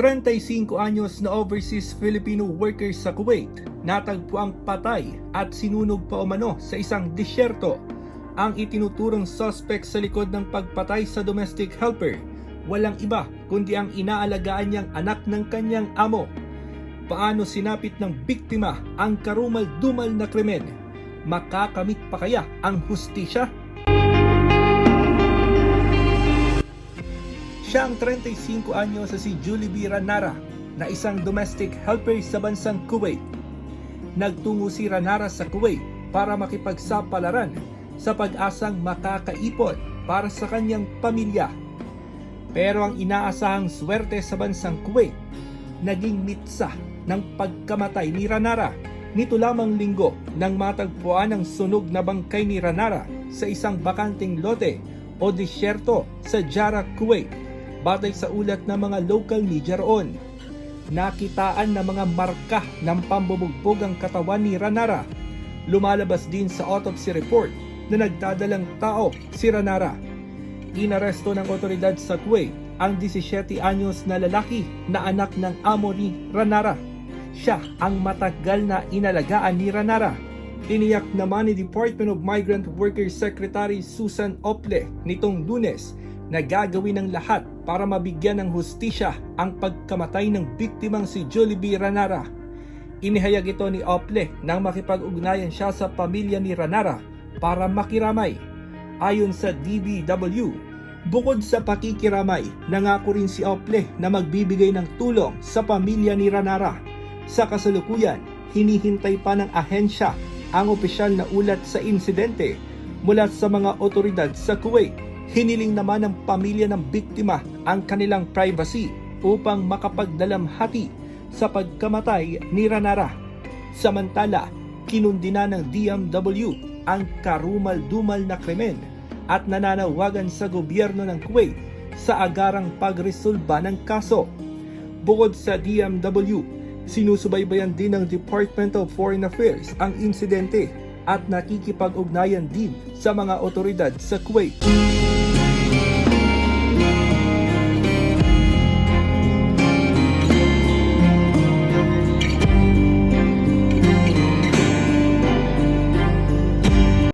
35 anyos na overseas Filipino worker sa Kuwait natagpo ang patay at sinunog pa umano sa isang disyerto. Ang itinuturong suspect sa likod ng pagpatay sa domestic helper, walang iba kundi ang inaalagaan niyang anak ng kanyang amo. Paano sinapit ng biktima ang karumal-dumal na krimen? Makakamit pa kaya ang hustisya? Siya ang 35 anyo sa si Julie B. Ranara na isang domestic helper sa bansang Kuwait. Nagtungo si Ranara sa Kuwait para makipagsapalaran sa pag-asang makakaipon para sa kanyang pamilya. Pero ang inaasahang swerte sa bansang Kuwait, naging mitsa ng pagkamatay ni Ranara. Nito lamang linggo nang matagpuan ang sunog na bangkay ni Ranara sa isang bakanting lote o disyerto sa Jara, Kuwait batay sa ulat ng mga local media roon. Nakitaan na mga marka ng pambubugbog ang katawan ni Ranara. Lumalabas din sa autopsy report na nagdadalang tao si Ranara. Inaresto ng otoridad sa Kuwait ang 17 anyos na lalaki na anak ng amo ni Ranara. Siya ang matagal na inalagaan ni Ranara. Tiniyak naman ni Department of Migrant Workers Secretary Susan Ople nitong lunes na gagawin ng lahat para mabigyan ng hustisya ang pagkamatay ng biktimang si Jolie B. Ranara. Inihayag ito ni Ople nang makipag-ugnayan siya sa pamilya ni Ranara para makiramay. Ayon sa DBW, bukod sa pakikiramay, nangako rin si Ople na magbibigay ng tulong sa pamilya ni Ranara. Sa kasalukuyan, hinihintay pa ng ahensya ang opisyal na ulat sa insidente mula sa mga otoridad sa Kuwait Hiniling naman ng pamilya ng biktima ang kanilang privacy upang makapagdalamhati sa pagkamatay ni Ranara. Samantala, kinundina ng DMW ang karumal-dumal na krimen at nananawagan sa gobyerno ng Kuwait sa agarang pagresolba ng kaso. Bukod sa DMW, sinusubaybayan din ng Department of Foreign Affairs ang insidente at nakikipag-ugnayan din sa mga otoridad sa Kuwait.